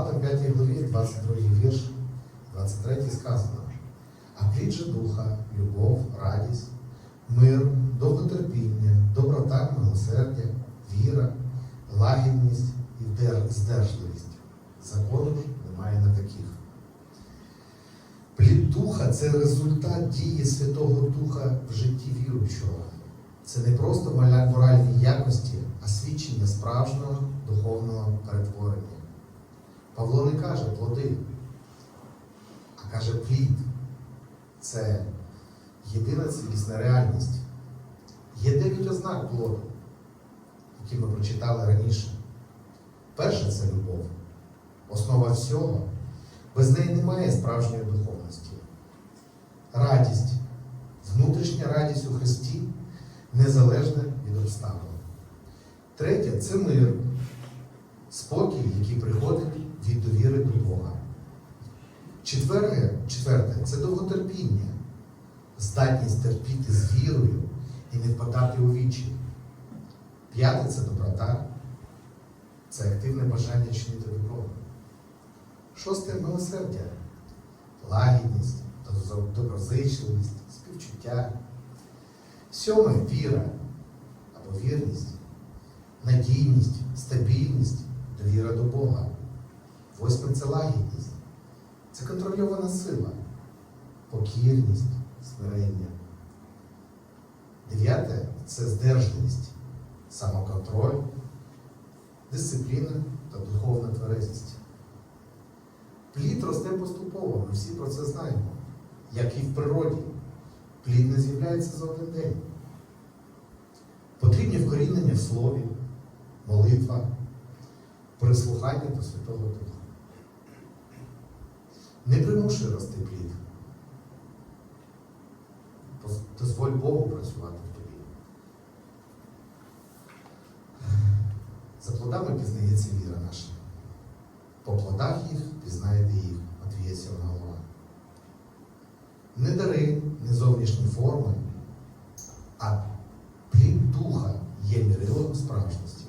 Галатам 5 главі, 22 вірш, 23 сказано. А плід же духа, любов, радість, мир, довготерпіння, доброта, милосердя, віра, лагідність і здержливість. Закону ж немає на таких. Плід духа це результат дії Святого Духа в житті віруючого. Це не просто моральні якості, а свідчення справжнього духовного перетворення. Павло не каже плоди, а каже плід. Це єдина цілісна реальність. Є дев'ять ознак плоду, які ми прочитали раніше. Перше це любов, основа всього. Без неї немає справжньої духовності. Радість, внутрішня радість у Христі, незалежна від обставин. Третє це мир, спокій, який приходить від довіри до Бога. Четверте, четверте це довготерпіння, здатність терпіти з вірою і не впадати у вічі. П'яте це доброта, це активне бажання чинити добро. Шосте милосердя, лагідність, доброзичливість, співчуття. Сьоме віра або вірність, надійність, стабільність, довіра до Бога. Восьме це лагідність. Це контрольована сила, покірність, смирення. Дев'яте це здержливість, самоконтроль, дисципліна та духовна тверезість. Плід росте поступово, ми всі про це знаємо, як і в природі. Плід не з'являється за один день. Потрібні вкорінення в слові, молитва, прислухання до Святого Духа. Не примушуй рости плід. Дозволь Богу працювати в тобі. За плодами пізнається віра наша. По плодах їх пізнаєте їх, отвіється вона голова. Не дари, не зовнішні форми, а плід духа є мірилом справжності.